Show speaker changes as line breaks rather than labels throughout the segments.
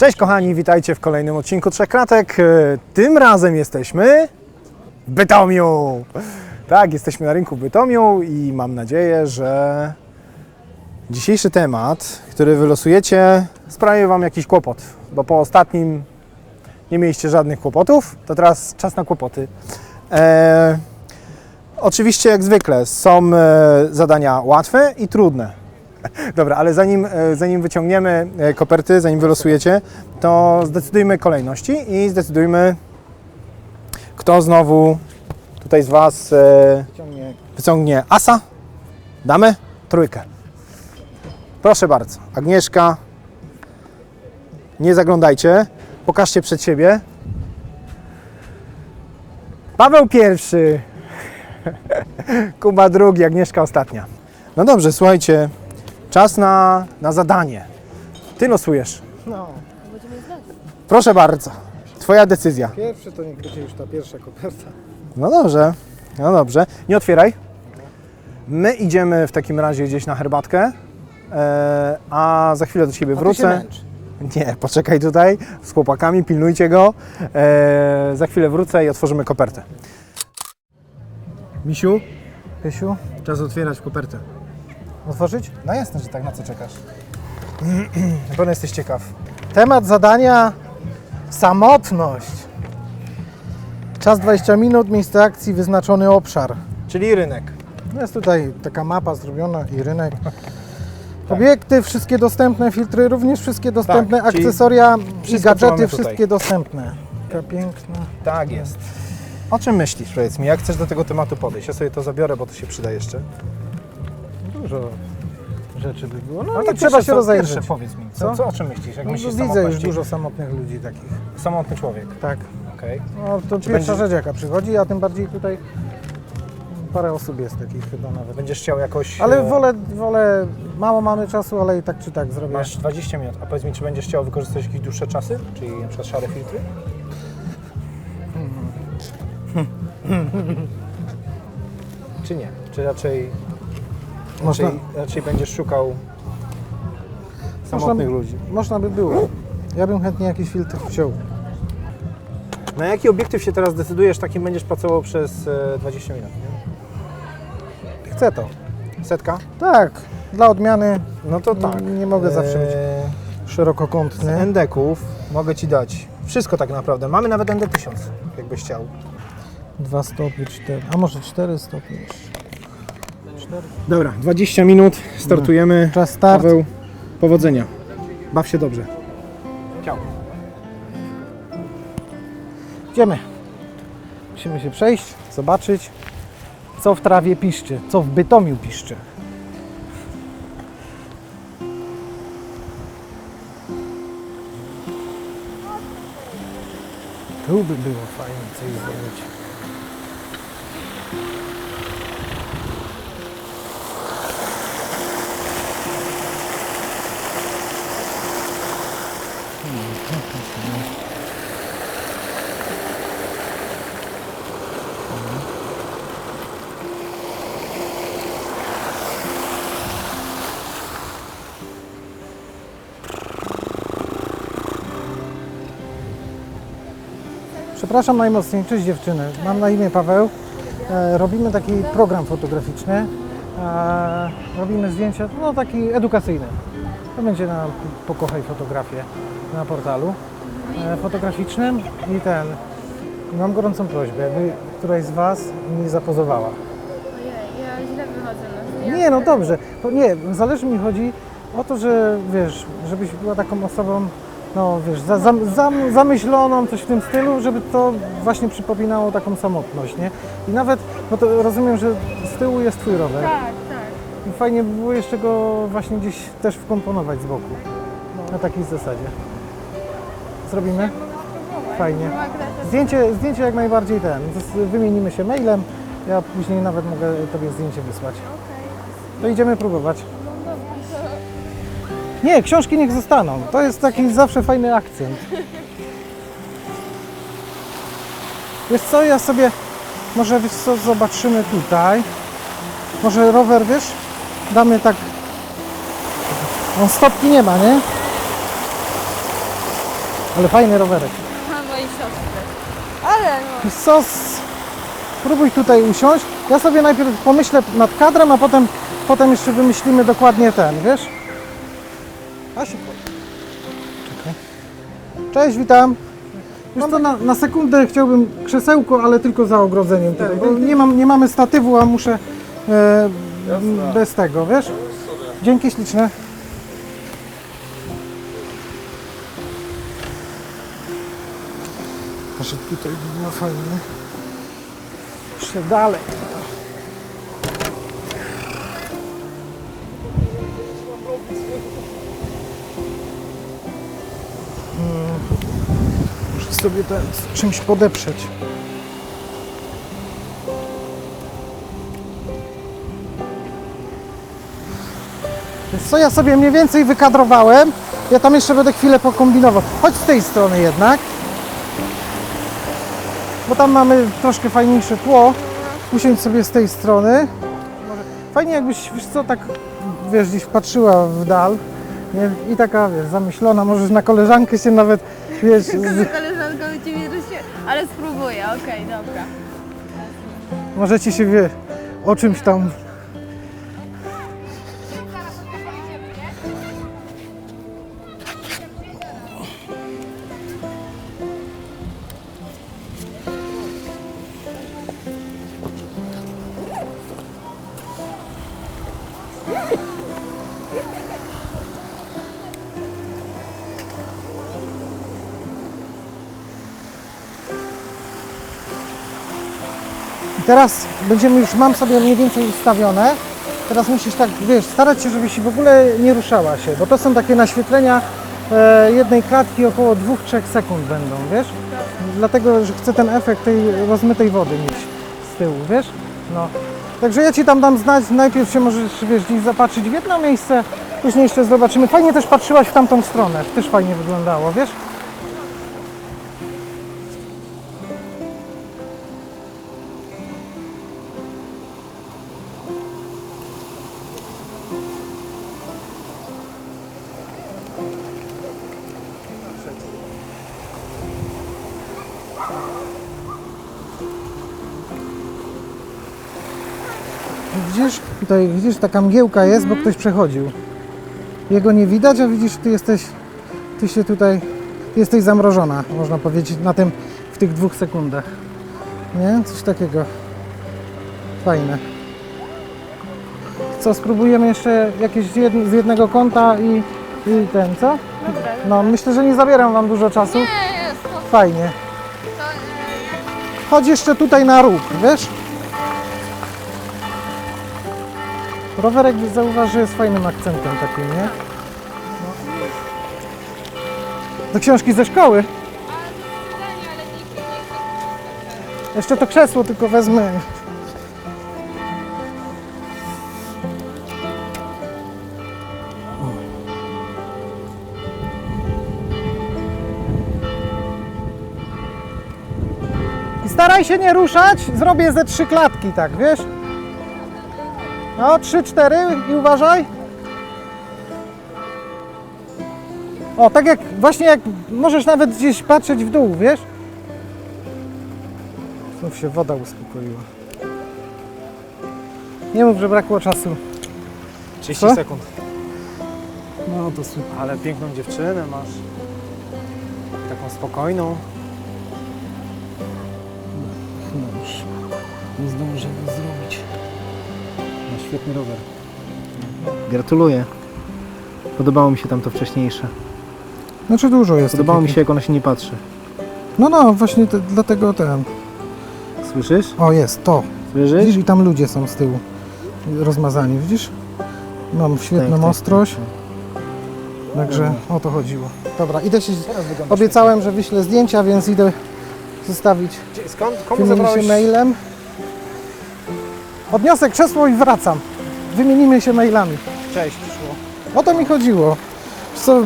Cześć kochani, witajcie w kolejnym odcinku Trzech Kratek. E, Tym razem jesteśmy w Bytomiu. Tak, jesteśmy na rynku w Bytomiu i mam nadzieję, że dzisiejszy temat, który wylosujecie, sprawi Wam jakiś kłopot, bo po ostatnim nie mieliście żadnych kłopotów, to teraz czas na kłopoty. E, oczywiście, jak zwykle, są e, zadania łatwe i trudne. Dobra, ale zanim, e, zanim wyciągniemy e, koperty, zanim wylosujecie, to zdecydujmy kolejności i zdecydujmy, kto znowu tutaj z Was e, wyciągnie. asa, damę, trójkę. Proszę bardzo, Agnieszka, nie zaglądajcie, pokażcie przed siebie. Paweł pierwszy, Kuba drugi, Agnieszka ostatnia. No dobrze, słuchajcie, czas na, na zadanie. Ty losujesz.
No,
Proszę bardzo, Twoja decyzja.
pierwszy to niech będzie już ta pierwsza koperta.
No dobrze, no dobrze. Nie otwieraj. My idziemy w takim razie gdzieś na herbatkę, e, a za chwilę do Ciebie
A ty się
wrócę.
męcz.
Nie, poczekaj tutaj z chłopakami, pilnujcie go. E, za chwilę wrócę i otworzymy kopertę. Misiu,
Pysiu,
czas otwierać kopertę.
Otworzyć?
No jasne, że tak, na co czekasz? Na pewno jesteś ciekaw.
Temat zadania samotność. Czas 20 minut, miejsce akcji, wyznaczony obszar.
Czyli rynek.
No Jest tutaj taka mapa zrobiona i rynek. Obiekty wszystkie dostępne, filtry również wszystkie dostępne,
Tak, czyli
akcesoria i
wszystko, co mamy
gadżety
tutaj.
wszystkie dostępne. Taka piękna.
Tak jest. O czym myślisz, powiedz mi, jak chcesz do tego tematu podejść? Ja sobie to zabiorę, bo to się przyda jeszcze.
Dużo rzeczy by było. No
Ale tak
trzeba się rozejrzeć.
Pierwsze powiedz mi, co,
Co?
co, o czym myślisz, jak
No,
myślisz
widzę już dużo samotnych ludzi takich.
Samotny człowiek,
Tak.
okej.
No, to
Czy
pierwsza
będzie-
rzecz jaka przychodzi, a tym bardziej tutaj parę osób jest takich chyba nawet.
Będziesz chciał jakoś...
Ale
e,
wolę, wolę, mało mamy czasu, ale i tak czy tak zrobię.
Masz 20 minut, a powiedz mi, czy będziesz chciał wykorzystać jakieś dłuższe czasy? Czyli na przykład szare filtry? czy nie? Czy raczej,
Można,
raczej, raczej będziesz szukał samotnych
Można-
ludzi?
można by było. Ja bym chętnie jakiś filtr wziął.
Na jaki obiektyw się teraz decydujesz, takim będziesz pracował przez e, 20 minut, nie?
Chcę to.
Setka?
Tak, dla odmiany
No to tak.
nie mogę zawsze być
E, Z
szerokokątny.
endeków mogę Ci dać wszystko tak naprawdę. Mamy nawet ND1000, jakbyś chciał.
Dwa stopy, cztery, a może cztery stopnie jeszcze.
Dobra, 20 minut, startujemy.
Czas start.
Paweł, powodzenia. Baw się dobrze. Ciao.
Idziemy. Musimy się przejść, zobaczyć, co w trawie piszczy, co w Bytomiu piszczy. Tu by było fajnie coś zrobić. Przepraszam najmocniej, cześć dziewczyny. Mam na imię Paweł. E, robimy taki program fotograficzny. E, robimy zdjęcia, no taki edukacyjny. To będzie na Pokochaj Fotografię na portalu e, fotograficznym i ten. Mam gorącą prośbę, by któraś z Was mi zapozowała.
Ojej, ja źle wychodzę na.
Nie, no dobrze. Nie, zależy mi chodzi o to, że wiesz, żebyś była taką osobą, no wiesz, za, za, za, zamyśloną, coś w tym stylu, żeby to właśnie przypominało taką samotność, nie? I nawet, bo to rozumiem, że z tyłu jest twój rower.
Tak, tak.
I fajnie by było jeszcze go właśnie gdzieś też wkomponować z boku. Na takiej zasadzie. Zrobimy? Fajnie. Zdjęcie, zdjęcie jak najbardziej ten. Wymienimy się mailem. Ja później nawet mogę Tobie zdjęcie wysłać. To idziemy próbować. Nie, książki niech zostaną. To jest taki zawsze fajny akcent. Wiesz co, ja sobie może wiesz co, zobaczymy tutaj. Może rower, wiesz, damy tak... On stopki nie ma, nie? Ale fajny rowerek.
A mojej siostry. Ale no.
Wiesz co, spróbuj tutaj usiąść. Ja sobie najpierw pomyślę nad kadrem, a potem, potem jeszcze wymyślimy dokładnie ten, wiesz? Czekaj. Cześć, witam. Wiesz co, na, na sekundę chciałbym krzesełko, ale tylko za ogrodzeniem tutaj, bo nie, mam, nie mamy statywu, a muszę e, bez tego, wiesz? Dzięki śliczne. Może tutaj by było fajnie. Jeszcze dalej. Sobie to czymś podeprzeć. Wiesz co, ja sobie mniej więcej wykadrowałem. Ja tam jeszcze będę chwilę pokombinował. Chodź z tej strony jednak bo tam mamy troszkę fajniejsze tło. Usiądź sobie z tej strony. Fajnie jakbyś, wiesz co, tak, wiesz, gdzieś patrzyła w dal nie? i taka, wiesz, zamyślona, możesz na koleżankę się nawet, wiesz, z,
Koleżanka u Ciebie rośnie, ale spróbuję, okej, dobra.
możecie się, wie, o czymś tam I teraz będziemy już, mam sobie mniej więcej ustawione. Teraz musisz tak, wiesz, starać się, żebyś w ogóle nie ruszała się, bo to są takie naświetlenia e, jednej klatki około 2-3 sekund będą, wiesz? Dlatego, że chcę ten efekt tej rozmytej wody mieć z tyłu, wiesz? No. Także ja Ci tam dam znać, najpierw się możesz, wiesz, gdzieś zapatrzyć w jedno miejsce, później jeszcze zobaczymy. Fajnie też patrzyłaś w tamtą stronę, też fajnie wyglądało, wiesz? Widzisz? Tutaj widzisz, taka mgiełka jest, bo ktoś przechodził. Jego nie widać, a widzisz, ty jesteś, ty się tutaj, ty jesteś zamrożona, można powiedzieć, na tym, w tych dwóch sekundach. Nie? Coś takiego. Fajne. Co, spróbujemy jeszcze jakieś z, jed, z jednego kąta i, i ten, co?
Dobra.
No, myślę, że nie zabieram Wam dużo czasu.
Nie, jest,
Fajnie.
e,
Chodź jeszcze tutaj na róg, wiesz? Rowerek zauważ, że jest fajnym akcentem takim, nie? No. Do książki ze szkoły. Jeszcze to krzesło tylko wezmę. I staraj się nie ruszać, zrobię ze trzy klatki, tak, wiesz? No, trzy, cztery i uważaj. O, tak jak, właśnie jak, możesz nawet gdzieś patrzeć w dół, wiesz? Znów się woda uspokoiła. Nie mów, że brakło czasu.
30
Co?
sekund.
No to super.
Ale piękną dziewczynę masz. Taką spokojną. Świetny rower.
Gratuluję. Podobało mi się tam to wcześniejsze.
Znaczy dużo jest.
Podobało mi
takich-
się, jak ona się nie patrzy.
No, no, właśnie te, dlatego ten.
Słyszysz?
O, jest, to.
Słyszysz?
Widzisz, i tam ludzie są z tyłu rozmazani, widzisz? Mam świetną
Tak, tak,
ostrość, także o to chodziło. Dobra, idę się, obiecałem, że wyślę zdjęcia, więc idę zostawić.
Skąd? Komu
wymienić
zabrałeś?
mailem. Odniosę krzesło i wracam. Wymienimy się mailami.
Cześć, przyszło.
O to mi chodziło. Wiesz Co,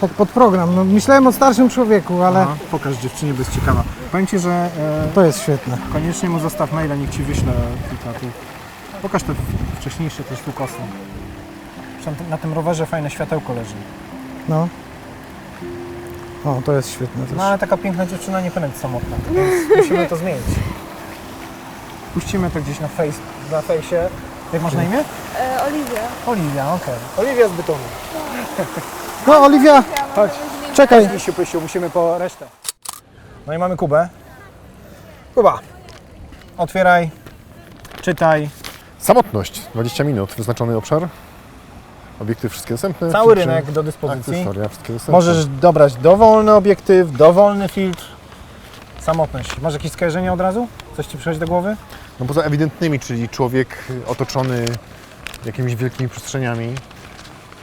tak pod program, no myślałem o starszym człowieku, ale
Aha, pokaż dziewczynie, bo jest ciekawa. Powiem Ci, że e,
to jest świetne.
koniecznie mu zostaw maila, niech Ci wyśle kilka tych. Pokaż te wcześniejsze też tukosy. Na tym rowerze fajne światełko leży.
No. O, to jest świetne też.
No ale taka piękna dziewczyna nie być samotna, więc musimy to zmienić. Puścimy to gdzieś na, face, na fejsie. Jak masz na imię?
E, Oliwia.
Oliwia, okej. Oliwia z Bytomu.
No, Oliwia,
Chodź.
czekaj.
Misiu, Pysiu, musimy po resztę. No i mamy Kubę. Kuba, otwieraj, czytaj.
Samotność, 20 minut, wyznaczony obszar. Obiekty wszystkie dostępne.
Cały
filtry,
rynek do dyspozycji.
Akcesoria, wszystkie dostępne.
Możesz dobrać dowolny obiektyw, dowolny filtr. Samotność. Masz jakieś skojarzenie od razu? Coś Ci przychodzi do głowy?
No poza ewidentnymi, czyli człowiek otoczony jakimiś wielkimi przestrzeniami,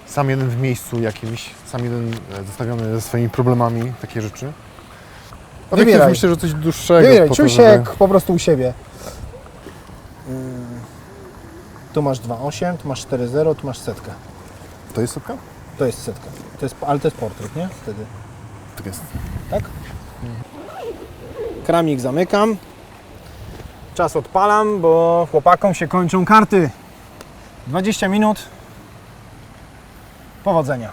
sam jeden w miejscu jakimś, sam jeden e, zostawiony ze swoimi problemami, takie rzeczy. Obiektyw
Wybieraj.
myślę, że coś dłuższego.
Wybieraj,
po
czuj się jak po prostu u siebie. Ym, Tu masz 2,8, tu masz 4,0, tu masz setkę.
To jest setka?
To jest setka. To jest, ale to jest portret, nie? Wtedy.
Tak jest.
Kramik zamykam. Czas odpalam, bo chłopakom się kończą karty. 20 minut. Powodzenia.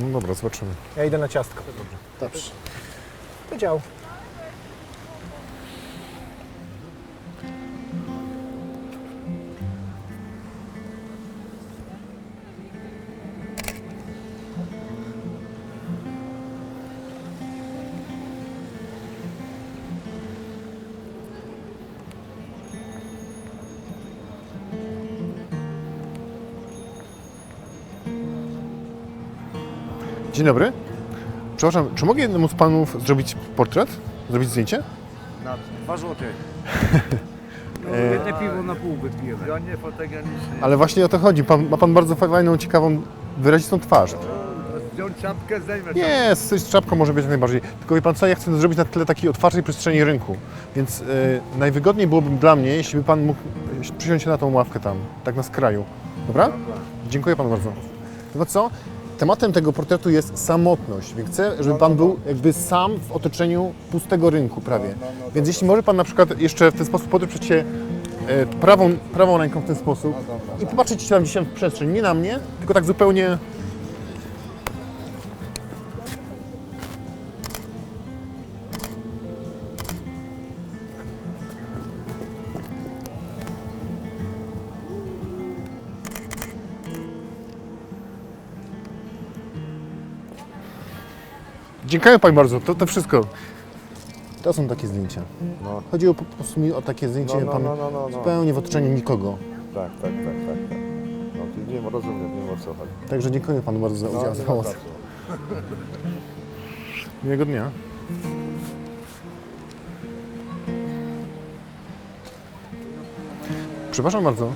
No dobra, zobaczymy.
Ja idę na ciastko. Dobrze. Wydział.
Dzień dobry. Przepraszam, czy mogę jednemu z panów zrobić portret? Zrobić zdjęcie?
Dwa złote.
E,
Jedne piwo na pół wypijemy. Ja nie fotogeniczny.
ale właśnie o to chodzi. Pan, ma pan bardzo fajną, ciekawą, wyrazistą twarz.
Zdjąć czapkę, zdejmę
Nie, z z czapką może być jak najbardziej. Tylko wie pan co, ja chcę to zrobić na tle takiej otwartej przestrzeni rynku. Więc e, najwygodniej byłoby dla mnie, jeśli by pan mógł e, przysiąść się na tą ławkę tam, tak na skraju. Dobra? Dziękuję panu bardzo. No co? Tematem tego portretu jest samotność, więc chcę, żeby pan był jakby sam w otoczeniu pustego rynku prawie. Więc jeśli może pan na przykład jeszcze w ten sposób podeprzeć się e, prawą, prawą ręką w ten sposób i popatrzeć się tam tam w przestrzeń, nie na mnie, tylko tak zupełnie Dziękuję Pani bardzo, to, to wszystko. To są takie zdjęcia.
No.
Chodziło po prostu mi o takie zdjęcie,
No, no,
pan
no, no, no, no.
zupełnie w otoczeniu nikogo.
Tak, tak, tak, tak. tak. No to wiem, rozumiem, wiem o co chodzi.
Także dziękuję Panu bardzo za
No,
udział,
nie
za
ma
pomoc.
czasu.
Miłego dnia. Przepraszam bardzo.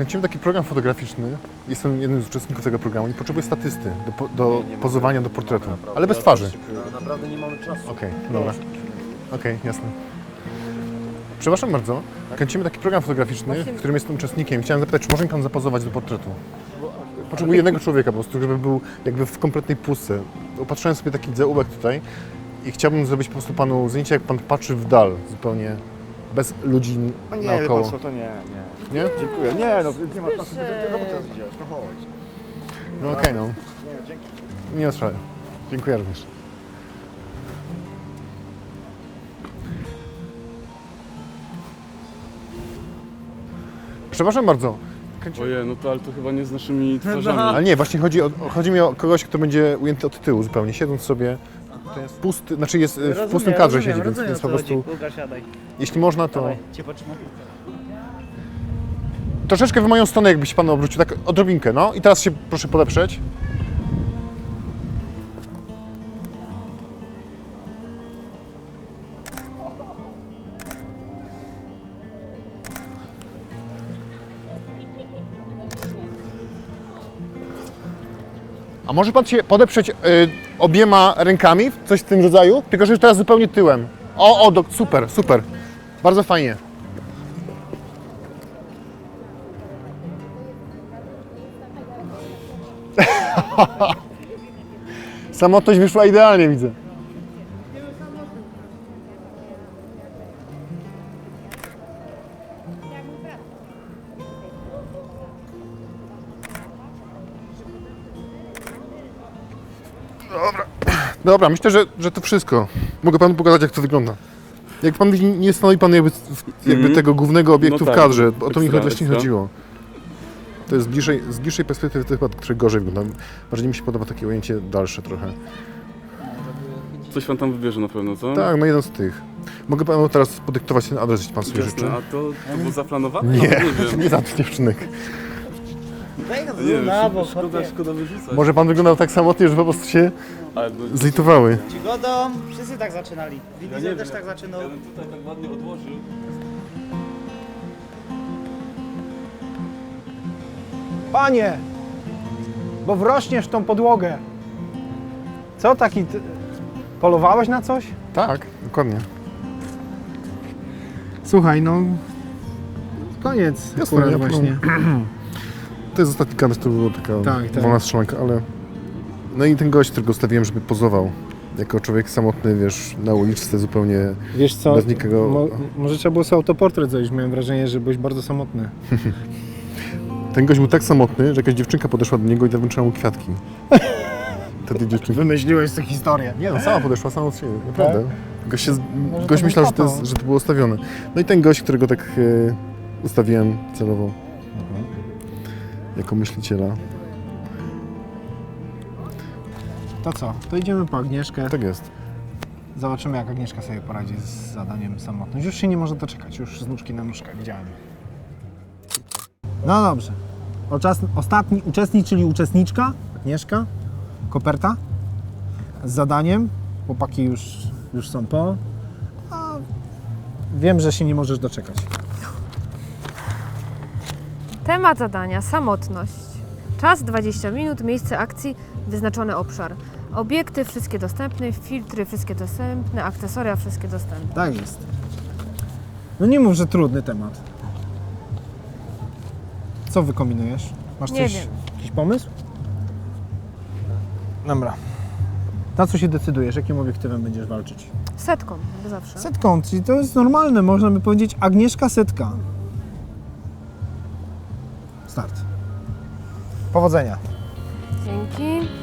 Kręcimy taki program fotograficzny. Jestem jednym z uczestników tego programu i potrzebuję statysty do, do pozowania do portretu, ale bez twarzy.
Naprawdę nie mamy czasu.
Okej, dobra. Okej, jasne. Przepraszam bardzo, kręcimy taki program fotograficzny, w którym jestem uczestnikiem. Chciałem zapytać, czy może mi Pan zapozować do portretu? Potrzebuję jednego człowieka po prostu, żeby był jakby w kompletnej pustce. Opatrzyłem sobie taki zaułek tutaj i chciałbym zrobić po prostu Panu zdjęcie, jak Pan patrzy w dal, zupełnie bez ludzi
No nie, wie
naokoło.
pan co, to nie, nie.
Nie?
Dziękuję. Nie, no nie ma czasu, będę robotę rozwijać. No chodź.
No okej, no.
Nie, dzięki.
Nie sprawy. Dziękuję również. Przepraszam bardzo,
Ojej, no to ale to chyba nie z naszymi twarzami.
Ale nie, właśnie chodzi, o, chodzi mi o kogoś, kto będzie ujęty od tyłu zupełnie, siedząc sobie. To jest pusty, znaczy jest e, w pustym kadrze siedzi, więc, więc po prostu, jeśli można, to... Troszeczkę w moją stronę jakbyś Pan obrócił, tak odrobinkę, no. I teraz się proszę podeprzeć. A może Pan się podeprzeć y, obiema rękami, coś w tym rodzaju? Tylko, że teraz zupełnie tyłem. O, o, do, super, super. Bardzo fajnie. Samotność wyszła idealnie, widzę. Dobra, myślę, że, że to wszystko. Mogę panu pokazać, jak to wygląda. Jak pan widzi, nie stanowi pan jakby, jakby
Mhm.
tego głównego obiektu
No
w
tak,
kadrze. O to mi
ekstra,
właśnie
ekstra.
chodziło. To jest z bliższej, z bliższej perspektywy to chyba trochę gorzej wygląda. Bardziej mi się podoba takie ujęcie dalsze trochę.
Coś pan tam wybierze na pewno, co?
Tak, no jeden z tych. Mogę panu teraz podyktować ten adres, jeśli pan sobie życzy.
Jasne, a to, to było zaplanowane?
Nie,
nie wiem.
nie za dziewczynek.
Nie wiem, szkoda, szkoda, szkoda wyrzucać.
Może pan wyglądał tak samotnie, że po prostu się
Ale
zlitowały.
Ci godą, wszyscy tak zaczynali. Vin Diesel też tak zaczynał.
ja bym tutaj tak ładnie odłożył.
Panie, bo wrośniesz w tą podłogę. Co taki... Ty... Polowałeś na coś?
Tak, dokładnie.
Słuchaj, no... Koniec
Jasne,
akurat
ja
właśnie.
To jest ostatni kadr, to była taka
Tak, tak.
wolna strzelanka, ale... No i ten gość, którego ustawiłem, żeby pozował. Jako człowiek samotny, wiesz, na uliczce zupełnie
Wiesz co,
bez nikogo.
mo, może trzeba było sobie autoportret zrobić. Miałem wrażenie, że byłeś bardzo samotny.
Ten gość był tak samotny, że jakaś dziewczynka podeszła do niego i zawręczyła mu kwiatki. Wtedy dziewczynka...
Wymyśliłeś tę historię.
Nie no, sama podeszła, sama od siebie, naprawdę. Gość, się,
Może
gość myślał, że to, jest, że to było ustawione. No i ten gość, którego tak e, ustawiłem celowo jako myśliciela.
To co? To idziemy po Agnieszkę.
Tak jest.
Zobaczymy, jak Agnieszka sobie poradzi z zadaniem samotność. Już się nie może doczekać, już z nóżki na nóżkę, widziałem. No dobrze. O czas, ostatni uczestnik, czyli uczestniczka, Agnieszka, koperta z zadaniem. Chłopaki już, już są po. A wiem, że się nie możesz doczekać.
Temat zadania samotność. Czas 20 minut, miejsce akcji, wyznaczony obszar. Obiekty wszystkie dostępne, filtry wszystkie dostępne, akcesoria wszystkie dostępne.
Tak jest. No nie mów, że trudny temat. Co wykombinujesz? Masz
Nie
coś,
wiem.
jakiś pomysł? Dobra. Na co się decydujesz? Jakim obiektywem będziesz walczyć?
Setką, jak zawsze.
Setką, czyli to jest normalne, można by powiedzieć Agnieszka Setka. Start. Powodzenia.
Dzięki.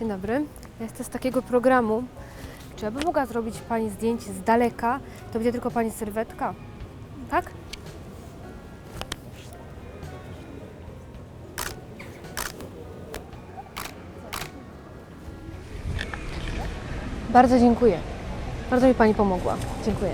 Dzień dobry. Ja jestem z takiego programu. Czy ja bym mogła zrobić Pani zdjęcie z daleka? To będzie tylko Pani sylwetka? Tak? Bardzo dziękuję. Bardzo mi Pani pomogła. Dziękuję.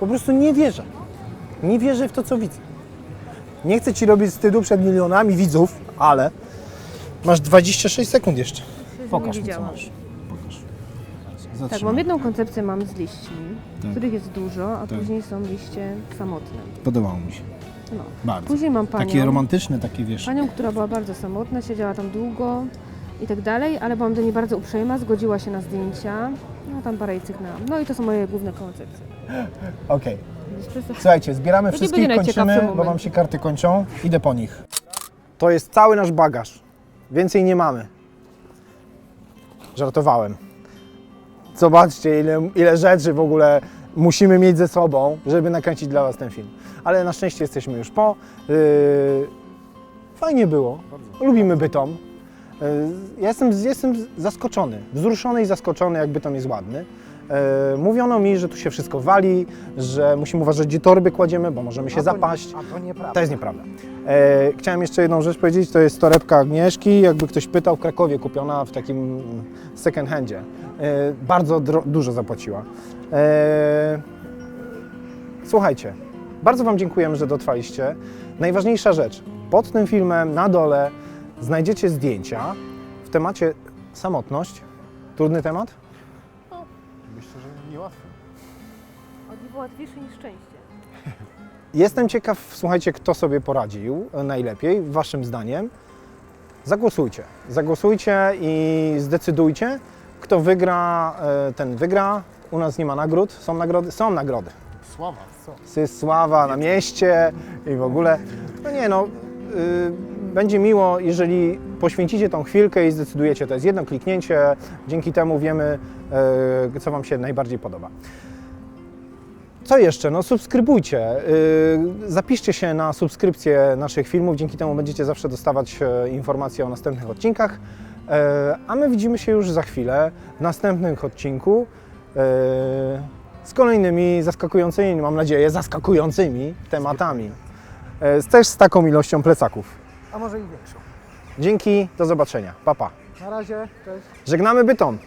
Po prostu nie wierzę. Nie wierzę w to, co widzę. Nie chcę ci robić wstydu przed milionami widzów, ale masz 26 sekund jeszcze. Pokaż mi, co
widziałam.
masz. Pokaż.
Tak,
Zatrzymaj.
mam jedną koncepcję mam z liśćmi,
Tak.
których jest dużo, a
Tak.
później są liście samotne.
Podobało mi się.
No.
Bardzo.
Później mam panią,
Takie romantyczne, takie wiesz.
panią, która była bardzo samotna, siedziała tam długo i tak dalej, ale byłam do niej bardzo uprzejma, zgodziła się na zdjęcia, no tam parę jej cygnęłam. No i to są moje główne koncepcje.
Okej. Słuchajcie, zbieramy
To nie
wszystkich,
będzie najciekawszy
kończymy, bo
moment.
wam się karty kończą. Idę po nich. To jest cały nasz bagaż. Więcej nie mamy. Żartowałem. Zobaczcie, ile, ile rzeczy w ogóle musimy mieć ze sobą, żeby nakręcić dla Was ten film. Ale na szczęście jesteśmy już po. Yy, fajnie było. Lubimy Bytom. Yy, ja jestem, jestem zaskoczony, wzruszony i zaskoczony, jak Bytom jest ładny. Yy, mówiono mi, że tu się wszystko wali, że musimy uważać, gdzie torby kładziemy, bo możemy się zapaść.
A to nieprawda.
To jest nieprawda. E, chciałem jeszcze jedną rzecz powiedzieć, to jest torebka Agnieszki, jakby ktoś pytał, w Krakowie kupiona w takim second handzie. E, bardzo dużo zapłaciła. E, słuchajcie, bardzo Wam dziękujemy, że dotrwaliście. Najważniejsza rzecz, pod tym filmem na dole znajdziecie zdjęcia w temacie samotność. Trudny temat?
On był łatwiejszy niż szczęście.
Jestem ciekaw, słuchajcie, kto sobie poradził najlepiej, waszym zdaniem. Zagłosujcie. Zagłosujcie i zdecydujcie, kto wygra, e, ten wygra. U nas nie ma nagród. Są nagrody? Są nagrody.
Sława.
Jest sława na mieście i w ogóle. No nie no, y, będzie miło, jeżeli poświęcicie tą chwilkę i zdecydujecie. To jest jedno kliknięcie, dzięki temu wiemy, y, co Wam się najbardziej podoba. Co jeszcze? No subskrybujcie. y, Zapiszcie się na subskrypcję naszych filmów, dzięki temu będziecie zawsze dostawać e, informacje o następnych odcinkach. E, A my widzimy się już za chwilę w następnym odcinku e, z kolejnymi zaskakującymi, mam nadzieję, zaskakującymi tematami. Też z taką ilością plecaków.
A może i większą.
Dzięki, do zobaczenia. Pa, pa.
Na razie, cześć.
Żegnamy Bytom.